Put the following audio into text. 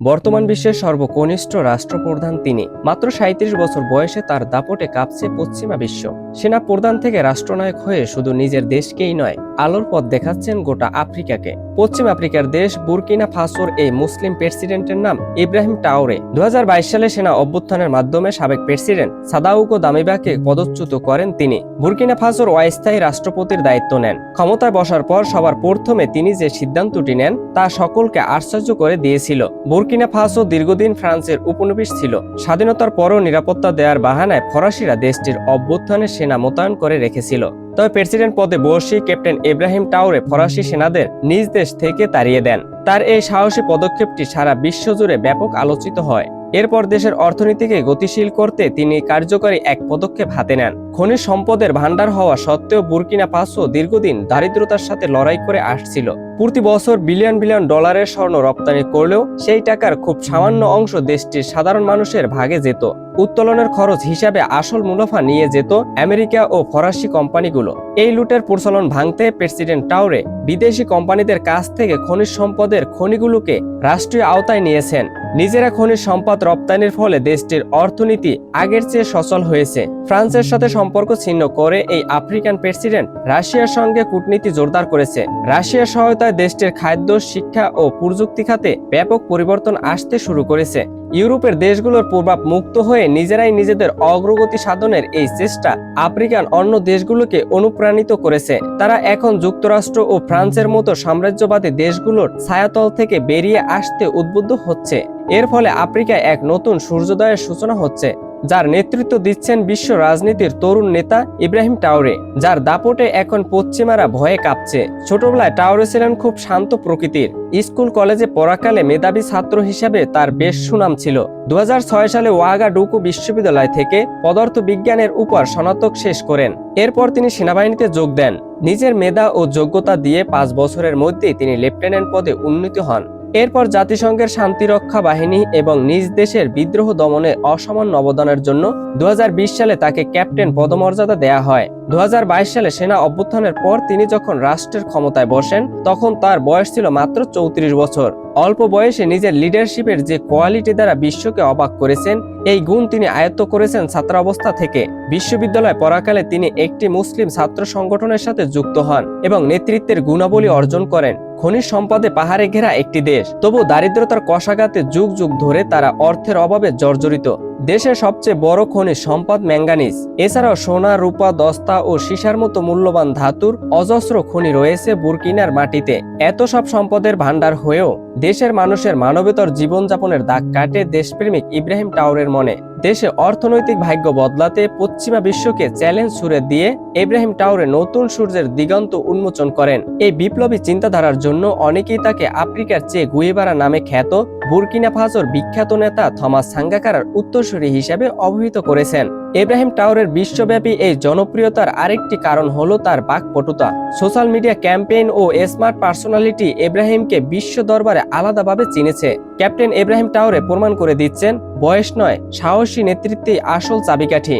বর্তমান বিশ্বের সর্বকনিষ্ঠ রাষ্ট্রপ্রধান তিনি। মাত্র সাঁত্রিশ বছর বয়সে তার দাপটে কাঁপছে পশ্চিমা বিশ্ব। সেনা প্রধান থেকে রাষ্ট্রনায়ক হয়ে শুধু নিজের দেশকেই নয়, আলোর পথ দেখাচ্ছেন গোটা আফ্রিকাকে। পশ্চিম আফ্রিকার দেশ বুরকিনা ফাসোর এই মুসলিম প্রেসিডেন্টের নাম ইব্রাহিম টাওরে। দু হাজার বাইশ সালে সেনা অভ্যুত্থানের মাধ্যমে সাবেক প্রেসিডেন্ট সাদাউকো দামিবাকে পদচ্যুত করেন তিনি। বুরকিনা ফাসোর অস্থায়ী রাষ্ট্রপতির দায়িত্ব নেন। ক্ষমতায় বসার পর সবার প্রথমে তিনি যে সিদ্ধান্তটি নেন, তা সকলকে আশ্চর্য করে দিয়েছিল। বুরকিনা ফাসো দীর্ঘদিন ফ্রান্সের উপনিবেশ ছিল। স্বাধীনতার পরও নিরাপত্তা দেওয়ার বাহানায় ফরাসিরা দেশটির অভ্যুত্থানে সেনা মোতায়েন করে রেখেছিল। তবে প্রেসিডেন্ট পদে বসে ক্যাপ্টেন ইব্রাহিম টাওরে ফরাসি সেনাদের নিজ দেশ থেকে তাড়িয়ে দেন। তার এই সাহসী পদক্ষেপটি সারা বিশ্বজুড়ে ব্যাপক আলোচিত হয়। এরপর দেশের অর্থনীতিকে গতিশীল করতে তিনি কার্যকরী এক পদক্ষেপ হাতে নেন। খনিজ সম্পদের ভাণ্ডার হওয়া সত্ত্বেও বুর্কিনা ফাসো দীর্ঘদিন দারিদ্রতার সাথে লড়াই করে আসছিল। প্রতি বছর বিলিয়ন বিলিয়ন ডলারের স্বর্ণ রপ্তানি করলেও সেই টাকার খুব সামান্য অংশ দেশটির সাধারণ মানুষের ভাগে যেত। উত্তোলনের খরচ হিসাবে আসল মুনাফা নিয়ে যেত আমেরিকা ও ফরাসি কোম্পানিগুলো। এই লুটের প্রচলন ভাঙতে প্রেসিডেন্ট টাউরে বিদেশি কোম্পানিদের কাছ থেকে খনিজ সম্পদের খনিগুলোকে রাষ্ট্রীয় আওতায় নিয়েছেন। নিজেরা খনিজ সম্পদ রপ্তানির ফলে দেশটির অর্থনীতি আগের চেয়ে সচল হয়েছে। ফ্রান্সের সাথে সম্পর্ক ছিন্ন করে এই আফ্রিকান প্রেসিডেন্ট রাশিয়ার সঙ্গে কূটনীতি জোরদার করেছে। রাশিয়ার সহায়তায় দেশটির খাদ্য, শিক্ষা ও প্রযুক্তি খাতে ব্যাপক পরিবর্তন আসতে শুরু করেছে। ইউরোপের দেশগুলোর প্রভাব মুক্ত হয়ে নিজেরাই নিজেদের অগ্রগতি সাধনের এই চেষ্টা আফ্রিকান অন্য দেশগুলোকে অনুপ্রাণিত করেছে। তারা এখন যুক্তরাষ্ট্র ও ফ্রান্সের মতো সাম্রাজ্যবাদী দেশগুলোর ছায়াতল থেকে বেরিয়ে আসতে উদ্বুদ্ধ হচ্ছে। এর ফলে আফ্রিকায় এক নতুন সূর্যোদয়ের সূচনা হচ্ছে। যার নেতৃত্ব দিচ্ছেন বিশ্ব রাজনীতির তরুণ নেতা ইব্রাহিম টাওরে, যার দাপটে এখন পশ্চিমারা ভয়ে কাঁপছে। ছোটবেলায় টাওরে ছিলেন খুব শান্ত প্রকৃতির। স্কুল কলেজে পড়াকালে মেধাবী ছাত্র হিসেবে তার বেশ সুনাম ছিল। দু হাজার ছয় সালে ওয়াগা ডুকু বিশ্ববিদ্যালয় থেকে পদার্থ বিজ্ঞানের উপর স্নাতক শেষ করেন। এরপর তিনি সেনাবাহিনীতে যোগ দেন। নিজের মেধা ও যোগ্যতা দিয়ে পাঁচ বছরের মধ্যেই তিনি লেফটেন্যান্ট পদে উন্নীত হন। এরপর জাতিসংঘের শান্তিরক্ষা বাহিনী এবং নিজ দেশের বিদ্রোহ দমনে অসামান্য অবদানের জন্য দু হাজার বিশ সালে তাকে ক্যাপ্টেন পদমর্যাদা দেয়া হয়। দু হাজার বাইশ সালে সেনা অভ্যুত্থানের পর তিনি যখন রাষ্ট্রের ক্ষমতায় বসেন, তখন তার বয়স ছিল মাত্র চৌত্রিশ বছর। অল্প বয়সে নিজের লিডারশিপের যে কোয়ালিটি দ্বারা বিশ্বকে অবাক করেছেন, এই গুণ তিনি আয়ত্ত করেছেন ছাত্রাবস্থা থেকে। বিশ্ববিদ্যালয় পড়াকালে তিনি একটি মুসলিম ছাত্র সংগঠনের সাথে যুক্ত হন এবং নেতৃত্বের গুণাবলী অর্জন করেন। খনিজ সম্পদে পাহাড়ে ঘেরা একটি দেশ তবু দারিদ্রতার কষাঘাতে যুগ যুগ ধরে তারা অর্থের অভাবে জর্জরিত। দেশের সবচেয়ে বড় খনিজ সম্পদ ম্যাঙ্গানিজ। এছাড়াও সোনা, রূপা, দস্তা ও সীসার মতো মূল্যবান ধাতুর অজস্র খনি রয়েছে বুরকিনার মাটিতে। এত সব সম্পদের ভাণ্ডার হয়েও দেশের মানুষের মানবেতর জীবনযাপনের দাগ কাটে দেশপ্রেমিক ইব্রাহিম টাওরের মনে। দেশে অর্থনৈতিক ভাগ্য বদলাতে পশ্চিমা বিশ্বকে চ্যালেঞ্জ ছুড়ে দিয়ে ইব্রাহিম টাওরে নতুন সূর্যের দিগন্ত উন্মোচন করেন। এই বিপ্লবী চিন্তাধারার জন্য অনেকেই তাকে আফ্রিকার চেয়ে গুয়েবারা নামে খ্যাত বুরকিনা ফাজোর বিখ্যাত নেতা থমাস সাঙ্গাকারার উত্তরসূরি হিসেবে অবহিত করেছেন। এব্রাহিম টাওয়ারের বিশ্বব্যাপী এই জনপ্রিয়তার আরেকটি কারণ হলো তার বাকপটুতা। সোশ্যাল মিডিয়া ক্যাম্পেইন ও স্মার্ট পার্সোনালিটি ইব্রাহিমকে বিশ্ব দরবারে আলাদাভাবে চিনেছে। ক্যাপ্টেন ইব্রাহিম টাওয়ারে প্রমাণ করে দিচ্ছেন, বয়স নয়, সাহসী নেতৃত্বে আসল চাবিকাঠি।